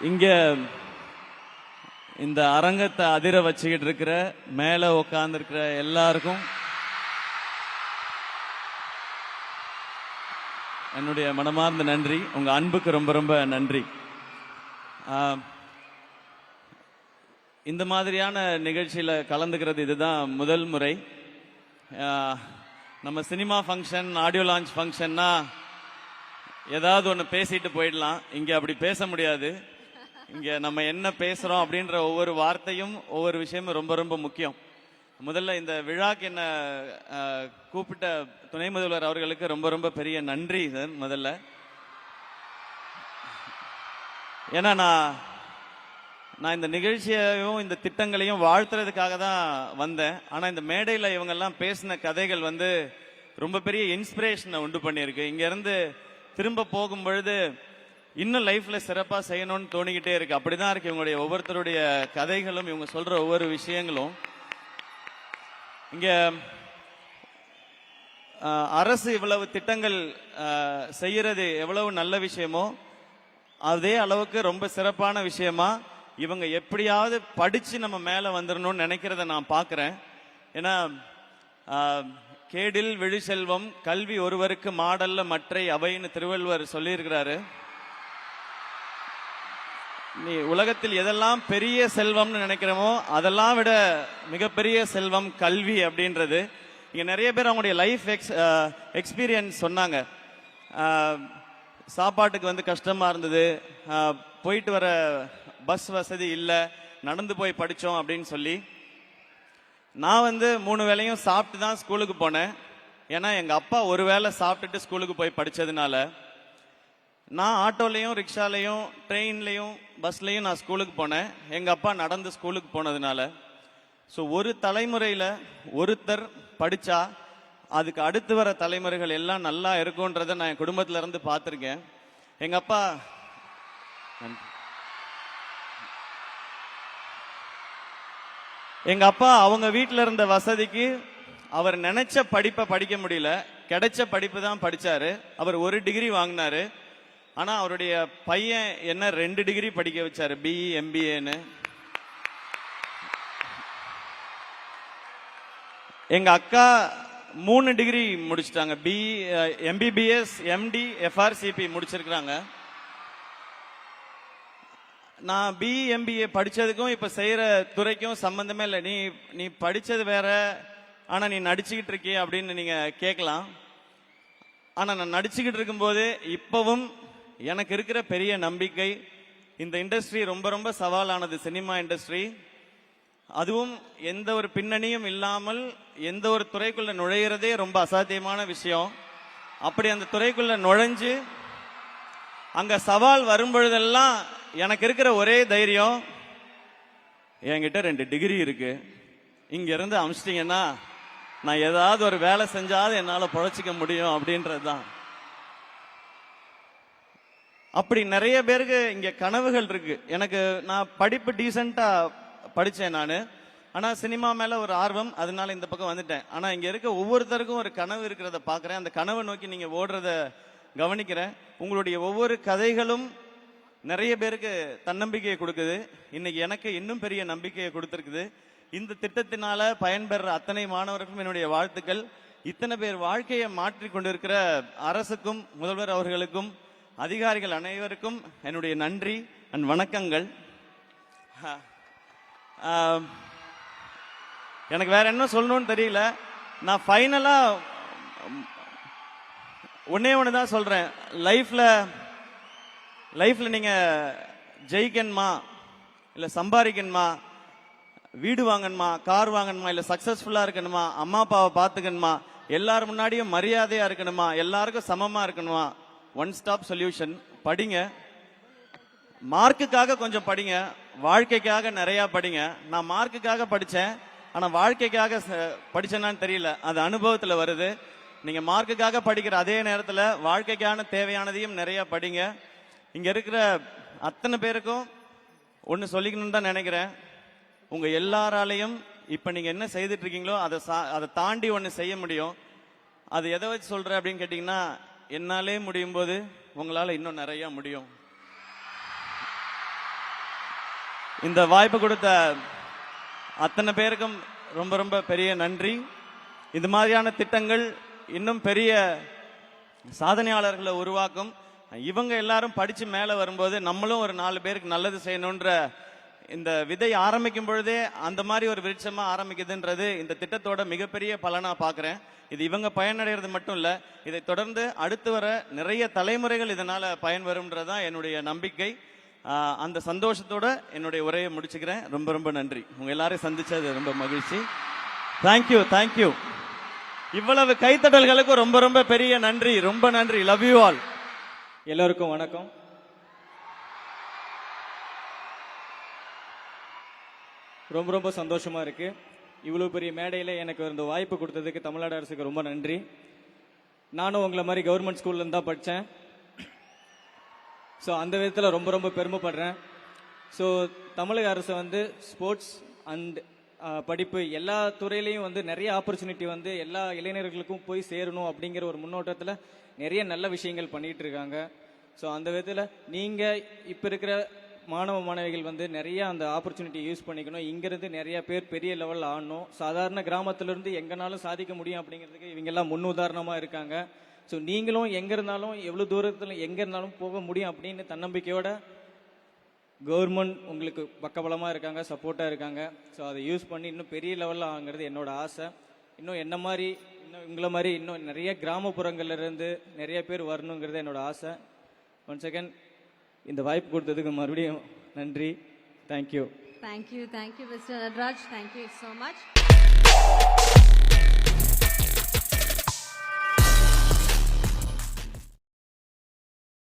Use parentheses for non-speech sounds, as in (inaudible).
இங்கே um, (laughs) இங்க இந்த அரங்கத்தை அதிர வச்சுக்கிட்டு இருக்கிற மேல உட்காந்துருக்கிற எல்லாருக்கும் என்னுடைய மனமார்ந்த நன்றி. உங்க அன்புக்கு ரொம்ப ரொம்ப நன்றி. இந்த மாதிரியான நிகழ்ச்சியில் கலந்துக்கிறது இதுதான் முதல் முறை. நம்ம சினிமா ஃபங்க்ஷன் ஆடியோ லான்ச் ஃபங்க்ஷன்னா ஏதாவது ஒன்று பேசிட்டு போயிடலாம். இங்கே அப்படி பேச முடியாது. இங்கே நம்ம என்ன பேசுகிறோம் அப்படின்ற ஒவ்வொரு வார்த்தையும் ஒவ்வொரு விஷயமும் ரொம்ப ரொம்ப முக்கியம். முதல்ல இந்த விழாக்கு என்ன கூப்பிட்ட துணை முதல்வர் அவர்களுக்கு ரொம்ப ரொம்ப பெரிய நன்றி சார் முதல்ல. ஏன்னா நான் நான் இந்த நிகழ்ச்சியையும் இந்த திட்டங்களையும் வாழ்த்துறதுக்காக தான் வந்தேன். ஆனால் இந்த மேடையில் இவங்கெல்லாம் பேசின கதைகள் வந்து ரொம்ப பெரிய இன்ஸ்பிரேஷனை உண்டு பண்ணியிருக்கு. இங்கேருந்து திரும்ப போகும் பொழுது இன்னும் லைஃப்ல சிறப்பா செய்யணும்னு தோணிக்கிட்டே இருக்கு. அப்படிதான் இருக்கு இவங்களுடைய ஒவ்வொருத்தருடைய கதைகளும் இவங்க சொல்ற ஒவ்வொரு விஷயங்களும். இங்க அரசு இவ்வளவு திட்டங்கள் செய்யறது எவ்வளவு நல்ல விஷயமோ அதே அளவுக்கு ரொம்ப சிறப்பான விஷயமா இவங்க எப்படியாவது படிச்சு நம்ம மேல வந்துடணும்னு நினைக்கிறத நான் பாக்குறேன். ஏன்னா கேடில் கேடில் விழிசெல்வம் கல்வி ஒருவருக்கு மாடல்ல மற்றை அவைன்னு திருவள்ளுவர் சொல்லியிருக்கிறாரு. நீ உலகத்தில் எதெல்லாம் பெரிய செல்வம்னு நினைக்கிறோமோ அதெல்லாம் விட மிகப்பெரிய செல்வம் கல்வி அப்படின்றது. இங்கே நிறைய பேர் அவங்களுடைய லைஃப் எக்ஸ் எக்ஸ்பீரியன்ஸ் சொன்னாங்க. சாப்பாட்டுக்கு வந்து கஷ்டமாக இருந்தது. போயிட்டு வர பஸ் வசதி இல்லை. நடந்து போய் படித்தோம் அப்படின்னு சொல்லி நான் வந்து மூணு வேளையும் சாப்பிட்டு தான் ஸ்கூலுக்கு போனேன். ஏன்னா எங்கள் அப்பா ஒரு வேளை சாப்பிட்டுட்டு ஸ்கூலுக்கு போய் படித்ததுனால நான் ஆட்டோலையும் ரிக்ஷாலையும் ட்ரெயின்லையும் பஸ்லையும் நான் ஸ்கூலுக்கு போனேன். எங்கள் அப்பா நடந்து ஸ்கூலுக்கு போனதுனால. ஸோ ஒரு தலைமுறையில் ஒருத்தர் படித்தா அதுக்கு அடுத்து வர தலைமுறைகள் எல்லாம் நல்லா இருக்கும்ன்றதை நான் என் குடும்பத்திலேருந்து பார்த்துருக்கேன். எங்கள் அப்பா நன்றி. எங்க அப்பா அவங்க வீட்டில் இருந்த வசதிக்கு அவர் நினைச்ச படிப்பை படிக்க முடியல. கிடைச்ச படிப்பு தான் படிச்சாரு. அவர் ஒரு டிகிரி வாங்கினாரு. ஆனா அவருடைய பையன் என்ன ரெண்டு டிகிரி படிக்க வச்சாரு? பிஇ எம்பிஏன்னு எங்க அக்கா மூணு டிகிரி முடிச்சிட்டாங்க. பி எம்பிபிஎஸ் எம்டி எஃப்ஆர்சிபி முடிச்சிருக்கிறாங்க. நான் பிஎம்பிஏ எம்பிஏ இப்போ செய்கிற துறைக்கும் சம்மந்தமே இல்லை. நீ நீ படித்தது வேற ஆனால் நீ நடிச்சுக்கிட்டு இருக்கிய அப்படின்னு நீங்கள் கேட்கலாம். ஆனால் நான் நடிச்சுக்கிட்டு இருக்கும்போது இப்போவும் எனக்கு இருக்கிற பெரிய நம்பிக்கை இந்த இண்டஸ்ட்ரி ரொம்ப ரொம்ப சவாலானது சினிமா இண்டஸ்ட்ரி. அதுவும் எந்த ஒரு பின்னணியும் இல்லாமல் எந்த ஒரு துறைக்குள்ளே நுழையிறதே ரொம்ப அசாத்தியமான விஷயம். அப்படி அந்த துறைக்குள்ளே நுழைஞ்சு அங்கே சவால் வரும்பொழுதெல்லாம் எனக்கு இருக்கிற ஒரே தைரியம் என்கிட்ட ரெண்டு டிகிரி இருக்கு. இங்க இருந்து அமிச்சிட்டீங்கன்னா நான் ஏதாவது ஒரு வேலை செஞ்சாது என்னால பொழைச்சிக்க முடியும் அப்படின்றது தான் அப்படி நிறைய பேருக்கு இங்க கனவுகள் இருக்கு. எனக்கு நான் படிப்பு டீசெண்டா படிச்சேன் நான். ஆனால் சினிமா மேலே ஒரு ஆர்வம் அதனால இந்த பக்கம் வந்துட்டேன். ஆனால் இங்கே இருக்க ஒவ்வொருத்தருக்கும் ஒரு கனவு இருக்கிறத பார்க்குறேன் அந்த கனவை நோக்கி நீங்கள் ஓடுறத கவனிக்கிறேன். உங்களுடைய ஒவ்வொரு கதைகளும் நிறைய பேருக்கு தன்னம்பிக்கையை கொடுக்குது. இன்னைக்கு எனக்கு இன்னும் பெரிய நம்பிக்கையை கொடுத்துருக்குது. இந்த திட்டத்தினால பயன்பெற அத்தனை மாணவர்களுக்கும் என்னுடைய வாழ்த்துக்கள். இத்தனை பேர் வாழ்க்கையை மாற்றி கொண்டிருக்கிற அரசுக்கும் முதல்வர் அவர்களுக்கும் அதிகாரிகள் அனைவருக்கும் என்னுடைய நன்றி அண்ட் வணக்கங்கள். எனக்கு வேற என்ன சொல்லணும்னு தெரியல. நான் ஃபைனலாக ஒன்னே ஒன்று தான் சொல்றேன் லைஃப்ல லைஃப்பில் நீங்கள் ஜெயிக்கணுமா? இல்லை சம்பாதிக்கணுமா? வீடு வாங்கணுமா? கார் வாங்கணுமா? இல்லை சக்ஸஸ்ஃபுல்லாக இருக்கணுமா? அம்மா அப்பாவை பார்த்துக்கணுமா? எல்லார் முன்னாடியும் மரியாதையாக இருக்கணுமா? எல்லாருக்கும் சமமாக இருக்கணுமா? ஒன் ஸ்டாப் சொல்யூஷன் படிங்க. மார்க்குக்காக கொஞ்சம் படிங்க. வாழ்க்கைக்காக நிறையா படிங்க. நான் மார்க்குக்காக படித்தேன் ஆனால் வாழ்க்கைக்காக ச- தெரியல. அது அனுபவத்தில் வருது. நீங்கள் மார்க்குக்காக படிக்கிற அதே நேரத்தில் வாழ்க்கைக்கான தேவையானதையும் நிறையா படிங்க. இங்கே இருக்கிற அத்தனை பேருக்கும் ஒன்று சொல்லிக்கணும்னு தான் நினைக்கிறேன். உங்கள் எல்லாராலையும் இப்போ நீங்கள் என்ன செய்துட்டு இருக்கீங்களோ அதை சா- அதை தாண்டி ஒன்று செய்ய முடியும். அது எதை வச்சு சொல்கிறேன் அப்படின்னு கேட்டிங்கன்னா என்னாலே முடியும் போது உங்களால் இன்னும் நிறையா முடியும். இந்த வாய்ப்பு கொடுத்த அத்தனை பேருக்கும் ரொம்ப ரொம்ப பெரிய நன்றி. இது மாதிரியான திட்டங்கள் இன்னும் பெரிய சாதனையாளர்களை உருவாக்கும். இவங்க எல்லாரும் படிச்சு மேல வரும்போது நம்மளும் ஒரு நாலு பேருக்கு நல்லது செய்யணுன்ற இந்த விதை ஆரம்பிக்கும் பொழுதே அந்த மாதிரி ஒரு விருட்சமா ஆரம்பிக்குதுன்றது இந்த திட்டத்தோட மிகப்பெரிய பலனா பாக்குறேன். இது இவங்க பயனடைகிறது மட்டும் இல்ல இதை தொடர்ந்து அடுத்து வர நிறைய தலைமுறைகள் இதனால பயன்பெறும்ன்றதுதான் என்னுடைய நம்பிக்கை. அந்த சந்தோஷத்தோட என்னுடைய உரையை முடிச்சுக்கிறேன். ரொம்ப ரொம்ப நன்றி. உங்க எல்லாரையும் சந்திச்சது ரொம்ப மகிழ்ச்சி. தேங்க்யூ தேங்க்யூ இவ்வளவு கைத்தட்டல்களுக்கு ரொம்ப ரொம்ப பெரிய நன்றி. ரொம்ப நன்றி. லவ் யூ ஆல் எல்லோருக்கும் வணக்கம். ரொம்ப ரொம்ப சந்தோஷமா இருக்கு. இவ்வளோ பெரிய மேடையில் எனக்கு இந்த வாய்ப்பு கொடுத்ததுக்கு தமிழ்நாடு அரசுக்கு ரொம்ப நன்றி. நானும் உங்களை மாதிரி கவர்மெண்ட் ஸ்கூல்லருந்து தான் படித்தேன் ஸோ அந்த விதத்தில் ரொம்ப ரொம்ப பெருமைப்படுறேன். ஸோ தமிழக அரசு வந்து ஸ்போர்ட்ஸ் அண்ட் படிப்பு. எல்லா துறையிலையும் வந்து நிறைய ஆப்பர்ச்சுனிட்டி வந்து எல்லா இளைஞர்களுக்கும் போய் சேரணும் அப்படிங்கிற ஒரு முன்னோட்டத்தில் நிறைய நல்ல விஷயங்கள் பண்ணிட்டு இருக்காங்க. ஸோ அந்த விதத்தில் நீங்கள் இப்போ இருக்கிற மாணவ மாணவிகள் வந்து நிறைய அந்த ஆப்பர்ச்சுனிட்டி யூஸ் பண்ணிக்கணும். இங்கிருந்து நிறைய பேர் பெரிய லெவலில் ஆடணும். சாதாரண கிராமத்திலிருந்து எங்கனாலும் சாதிக்க முடியும் அப்படிங்கிறதுக்கு இவங்கெல்லாம் முன் உதாரணமாக இருக்காங்க. ஸோ நீங்களும் எங்கே இருந்தாலும் எவ்வளோ தூரத்தில் எங்கே இருந்தாலும் போக முடியும் அப்படின்னு தன்னம்பிக்கையோட கவர்மெண்ட் உங்களுக்கு பக்கபலமாக இருக்காங்க சப்போர்ட்டாக இருக்காங்க ஸோ அதை யூஸ் பண்ணி இன்னும் பெரிய லெவலில் ஆகுங்கிறது என்னோட ஆசை இன்னும் என்ன மாதிரி இன்னும் உங்களை மாதிரி இன்னும் நிறைய கிராமப்புறங்கள்லேருந்து நிறைய பேர் வரணுங்கிறது என்னோட ஆசை ஒன் செகண்ட் இந்த வாய்ப்பு கொடுத்ததுக்கு மறுபடியும் நன்றி thank you thank you you, thank you, Mr. Nadraj. Thank you.